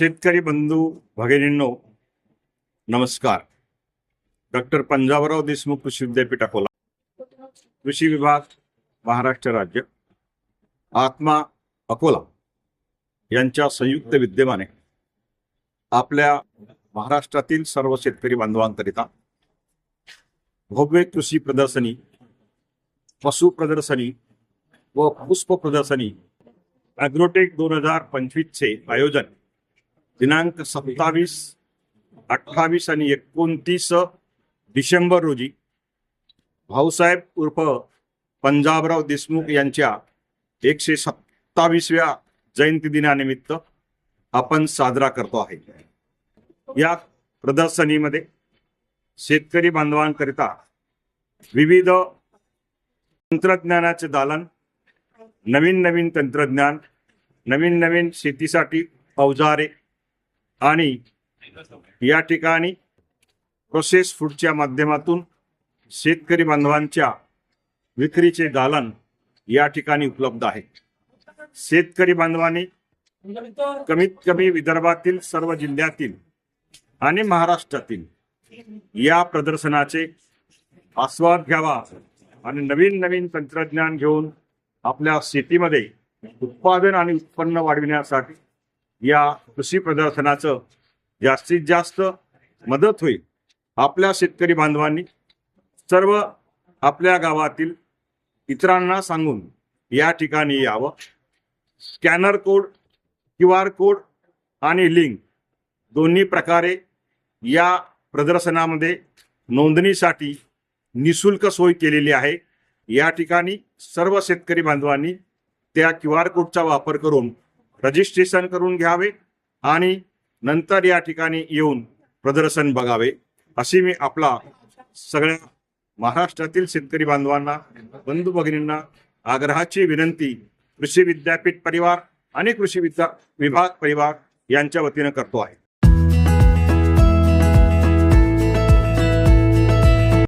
शेतकरी बंधू भगिनींनो नमस्कार. डॉक्टर पंजाबराव देशमुख कृषी विद्यापीठ अकोला कृषी विभाग महाराष्ट्र राज्य आत्मा अकोला यांच्या संयुक्त विद्यमाने आपल्या महाराष्ट्रातील सर्व शेतकरी बांधवांकरिता भव्य कृषी प्रदर्शनी पशु प्रदर्शनी व पुष्प प्रदर्शनी अॅग्रोटेक दोन हजार पंचवीसचे आयोजन दिनांक सत्तावीस अठ्ठावीस आणि एकोणतीस डिसेंबर रोजी भाऊसाहेब उर्फ पंजाबराव देशमुख यांच्या एकशे सत्तावीसव्या जयंती दिनानिमित्त आपण साजरा करतो आहे. या प्रदर्शनीमध्ये शेतकरी बांधवांकरिता विविध तंत्रज्ञानाचे दालन नवीन नवीन तंत्रज्ञान नवीन नवीन शेतीसाठी अवजारे आणि या ठिकाणी प्रोसेस फूडच्या माध्यमातून शेतकरी बांधवांच्या विक्रीचे दालन या ठिकाणी उपलब्ध आहे. शेतकरी बांधवांनी कमीत कमी विदर्भातील सर्व जिल्ह्यातील आणि महाराष्ट्रातील या प्रदर्शनाचे आस्वाद घ्यावा आणि नवीन नवीन तंत्रज्ञान घेऊन आपल्या शेतीमध्ये उत्पादन आणि उत्पन्न वाढविण्यासाठी या कृषी प्रदर्शनाचं जास्तीत जास्त मदत होईल. आपल्या शेतकरी बांधवांनी सर्व आपल्या गावातील इतरांना सांगून या ठिकाणी यावं. Scanner code Q R code आणि लिंक दोन्ही प्रकारे या प्रदर्शनामध्ये नोंदणीसाठी निशुल्क सोय केलेली आहे. या ठिकाणी सर्व शेतकरी बांधवांनी त्या क्यू आर कोडचा वापर करून रजिस्ट्रेशन करून घ्यावे आणि नंतर या ठिकाणी येऊन प्रदर्शन बघावे. अशी मी आपला सगळ्या महाराष्ट्रातील शेतकरी बांधवांना बंधू भगिनींना आग्रहाची विनंती कृषी विद्यापीठ परिवार आणि कृषी विद्या विभाग परिवार यांच्या वतीनं करतो आहे.